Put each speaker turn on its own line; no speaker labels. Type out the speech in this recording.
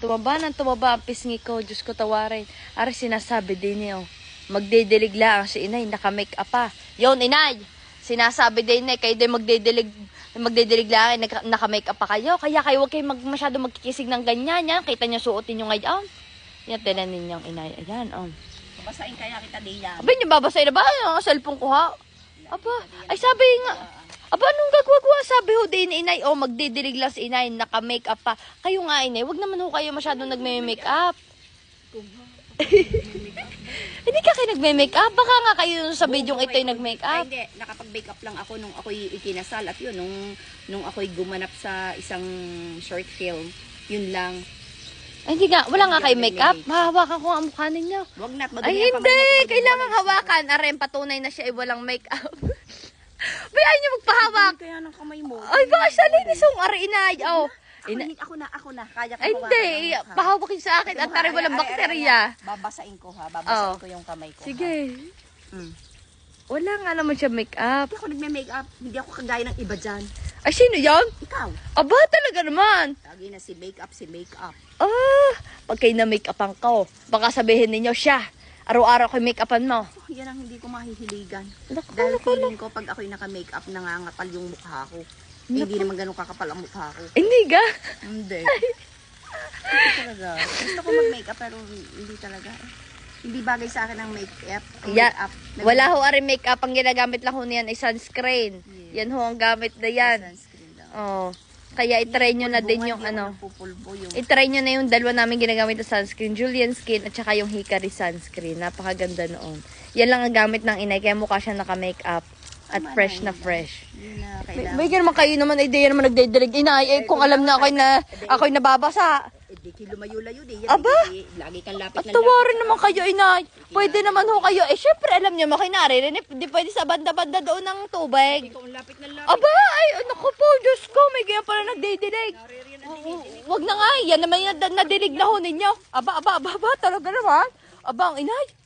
Tumaba ng tumaba ang pisngi ko. Diyos ko tawarin. Ari sinasabi din niyo. Magdidilig lang si inay. Naka-make up pa. Yon inay. Sinasabi din niya. Kayo din lang. naka- Naka-make up pa kayo. Kaya kayo huwag kayo mag, masyado magkikisig ng ganyan. Yan. Kita niyo suotin niyo ngayon. Yan. Tinan ninyong inay. Ayan. Oh.
Babasahin kaya kita di yan.
Abay niyo babasay na ba? Ang cellphone ko ha. Aba. Ay sabi nga. Aba, nung gagwagwa, sabi ho din inay, oh, magdidilig lang si inay, naka-make up pa. Kayo nga inay, wag naman ho kayo masyadong nagme-make up. Hindi ka kayo nagme-make up. Baka nga kayo sa video ito yung nag-make
Ay,
up.
hindi. Nakapag-make up lang ako nung ako'y ikinasal. At yun, nung, nung ako'y gumanap sa isang short film. Yun lang.
Ay, hindi nga, wala nga kayo make up. Mahawakan ko ang mukha ninyo.
Huwag na't madumi
Ay, hindi. Kailangan hawakan. Aren, patunay na siya ay walang make up. Bayan niyo magpahawak.
Kaya ng kamay mo.
Ay, baka siya linis yung ari inay. Oh.
Ako,
Ina-
ako na, ako na. Kaya ko
Ay, hindi. Pahawakin sa akin at tari walang bakterya.
Babasain ko ha. Babasain
Oh.
ko yung kamay ko.
Sige.
Mm.
Wala nga naman siya make up.
Hindi ako nagme-make up. Hindi ako kagaya ng iba dyan.
Ay, sino yan?
Ikaw.
Aba, talaga naman.
Lagi na si make up, si make up.
Ah, pag kayo na make upan ko, baka sabihin ninyo siya. Araw-araw ko make upan mo.
Yan ang hindi ko mahihiligan.
Naku,
Dahil
naku,
feeling ko pag ako'y naka-make up, nangangapal yung mukha ko. Eh, hindi naman ganun kakapal ang mukha ko.
Hindi ga.
Hindi. hindi talaga. Gusto ko mag-make up pero hindi talaga. Hindi bagay sa akin ang make-up.
Ya,
make-up.
wala ho ari make up. Ang ginagamit lang ho niyan ay sunscreen.
Yes.
Yan ho ang gamit na yan.
Sunscreen lang.
Oh. Kaya itry nyo na din yung
ako
ano.
nagpupulbo yung
Itry nyo na yung dalawa namin ginagamit na sunscreen. Julian Skin at saka yung Hikari sunscreen. Napakaganda noon. Yan lang ang gamit ng inay. Kaya mukha siya naka-make up. At
Tama
fresh
na
na fresh.
Na
May, may naman kayo naman idea naman nagdidilig inay. Eh, kung alam na ako'y na, ako'y nababasa.
Di kayo lumayo-layo di. Yan,
Aba!
di- lagi kang lapit
At
ng
tawarin naman kayo, inay. Pwede naman ho kayo. Eh, syempre, alam niyo, makoy naririnig. Di pwede sa banda-banda doon ng tubig.
Ikaw ang lapit ng lapit.
Aba, ay, naku po, Diyos ko, may kaya pala nagdidilig. Wag na nga, yan naman yung nadilig na ho ninyo. Aba, aba, aba, aba, talaga naman. Aba, ang inay.